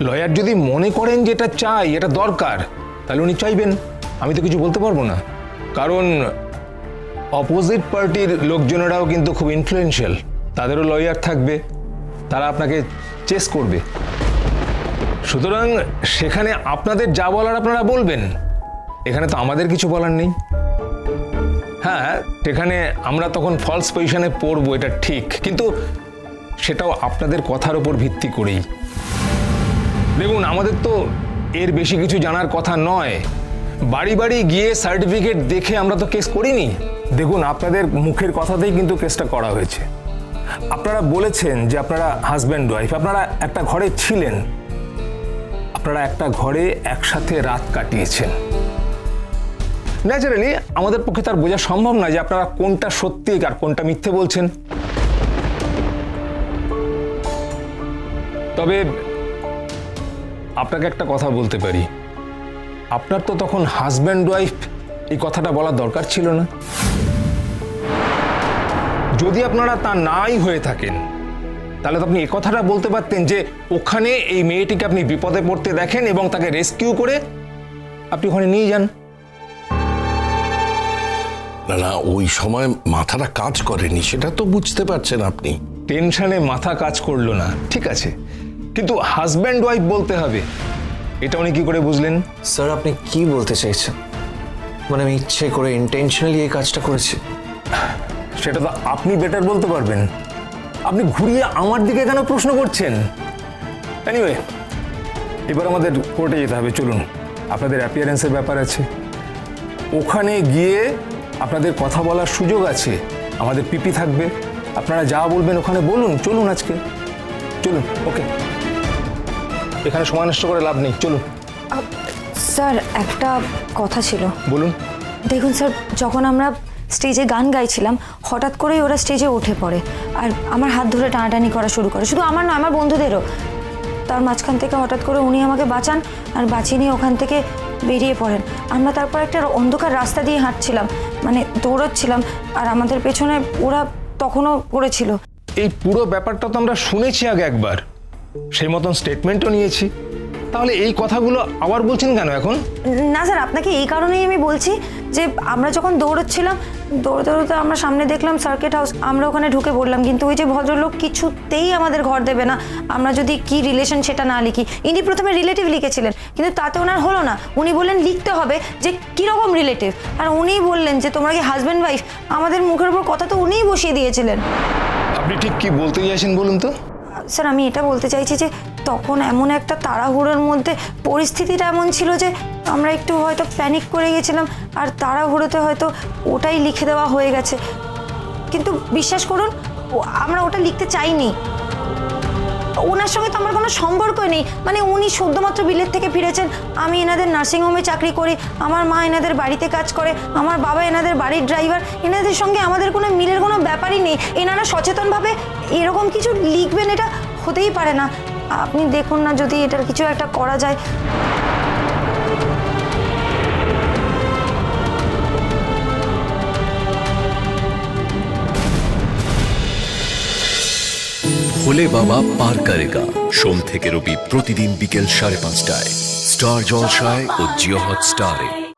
Lawyer যদি মনে করেন যে এটা চাই, এটা দরকার, তাহলে উনি চাইবেন। আমি তো কিছু বলতে পারব না। কারণ অপোজিট পার্টির লোকজনেরাও কিন্তু খুব ইনফ্লুয়েন্সিয়াল তাদেরও লয়ার থাকবে, তারা আপনাকে চেস করবে। সুতরাং সেখানে আপনাদের যা বলার আপনারা বলবেন। এখানে তো আমাদের কিছু বলার নেই। হ্যাঁ সেখানে আমরা তখন ফলস পজিশনে পড়ব, এটা ঠিক। কিন্তু সেটাও আপনাদের কথার উপর ভিত্তি করেই। দেখুন, আমাদের তো এর বেশি কিছু জানার কথা নয়। বাড়ি বাড়ি গিয়ে সার্টিফিকেট দেখে আমরা তো কেস করিনি। দেখুন, আপনাদের মুখের কথাতেই কিন্তু কেসটা করা হয়েছে। আপনারা বলেছেন যে আপনারা হাজব্যান্ড ওয়াইফ আপনারা একটা ঘরে ছিলেন। আপনারা একটা ঘরে একসাথে রাত কাটিয়েছেন। ন্যাচারালি আমাদের পক্ষে তার বোঝা সম্ভব নয় যে আপনারা কোনটা সত্যি আর কোনটা মিথ্যে বলছেন। তবে আপনাকে একটা কথা বলতে পারি। আপনার তো তখন হাজব্যান্ড ওয়াইফ এই কথাটা বলার দরকার ছিল না। যদি আপনারা তা নাই হয়ে থাকেন তাহলে তো আপনি এই কথাটা বলতে পারতেন যে ওখানে এই মেয়েটিকে আপনি বিপদে পড়তে দেখেন এবং তাকে রেস্কিউ করে আপনি ওখানে নিয়ে যান। না না ওই সময় মাথাটা কাজ করেনি সেটা তো বুঝতে পারছেন আপনি। টেনশনে মাথা কাজ করল না। ঠিক আছে কিন্তু হাজব্যান্ড ওয়াইফ বলতে হবে। এটা উনি কি করে বুঝলেন? স্যার আপনি কি বলতে চাইছেন? মানে আমি ইচ্ছে করে ইন্টেনশনালি এই কাজটা করেছি। সেটা তো আপনি বেটার বলতে পারবেন। আপনি ঘুরিয়ে আমার দিকে কেন প্রশ্ন করছেন? এনিওয়ে এবার আমাদের কোর্টে যেতে হবে চলুন। আপনাদের অ্যাপিয়ারেন্সের ব্যাপার আছে। ওখানে গিয়ে আপনাদের কথা বলার সুযোগ আছে। আমাদের পিপি থাকবে। আপনারা যা বলবেন ওখানে বলুন। চলুন আজকে। চলুন ওকে এখানে সময় নষ্ট করে লাভ নেই চলুন। স্যার একটা কথা ছিল। বলুন। দেখুন স্যার যখন আমরা স্টেজে গান গাইছিলাম হঠাৎ করেই ওরা স্টেজে উঠে পড়ে। আর আমার হাত ধরে টানাটানি করা শুরু করে। শুধু আমার নয় আমার বন্ধুদেরও। তার মাঝখান থেকে হঠাৎ করে উনি আমাকে বাঁচান আর বাঁচিয়ে নিয়ে ওখান থেকে বেরিয়ে পড়েন। আমরা তারপর একটা অন্ধকার রাস্তা দিয়ে হাঁটছিলাম মানে দৌড়চ্ছিলাম আর আমাদের পেছনে ওরা তখনও করেছিল এই পুরো ব্যাপারটা তো আমরা শুনেছি আগে একবার। সেই মতন স্টেটমেন্টও নিয়েছি। তাহলে এই কথাগুলো আবার বলছেন কেন এখন? না স্যার আপনাকে এই কারণেই আমি বলছি যে আমরা যখন দৌড়চ্ছিলাম দৌড়তে দৌড়তে আমরা সামনে দেখলাম সার্কিট হাউস আমরা ওখানে ঢুকে পড়লাম। কিন্তু ওই যে ভদ্রলোক কিছুতেই আমাদের ঘর দেবে না। আমরা যদি কি রিলেশন সেটা না লিখি। ইনি প্রথমে রিলেটিভ লিখেছিলেন কিন্তু তাতে ওনার হলো না। উনি বললেন লিখতে হবে যে কীরকম রিলেটিভ আর উনিই বললেন যে তোমরা কি হাজব্যান্ড ওয়াইফ আমাদের মুখের উপর কথা তো উনিই বসিয়ে দিয়েছিলেন। আপনি ঠিক কি বলতে চাইছেন বলুন তো? স্যার, আমি এটা বলতে চাইছি যে তখন এমন একটা তাড়াহুড়োর মধ্যে পরিস্থিতিটা এমন ছিল যে আমরা একটু হয়তো প্যানিক করে গেছিলাম আর তাড়াহুড়োতে হয়তো ওটাই লিখে দেওয়া হয়ে গেছে। কিন্তু বিশ্বাস করুন আমরা ওটা লিখতে চাইনি। ওনার সঙ্গে তো আমার কোনো সম্পর্কই নেই। মানে উনি সদ্যমাত্র বিলেত থেকে ফিরেছেন। আমি এনাদের নার্সিংহোমে চাকরি করি, আমার মা এনাদের বাড়িতে কাজ করে, আমার বাবা এনাদের বাড়ির ড্রাইভার এনাদের সঙ্গে আমাদের কোনো মিলের কোনো ব্যাপারই নেই। এনারা সচেতনভাবে এরকম কিছু লিখবেন এটা হতেই পারে না। আপনি দেখুন না যদি এটার কিছু একটা করা যায়। ভোলে বাবা পার করেগা। সোম থেকে রবি প্রতিদিন বিকেল সাড়ে পাঁচটায়। স্টার জলসায় ও জিও হট স্টারে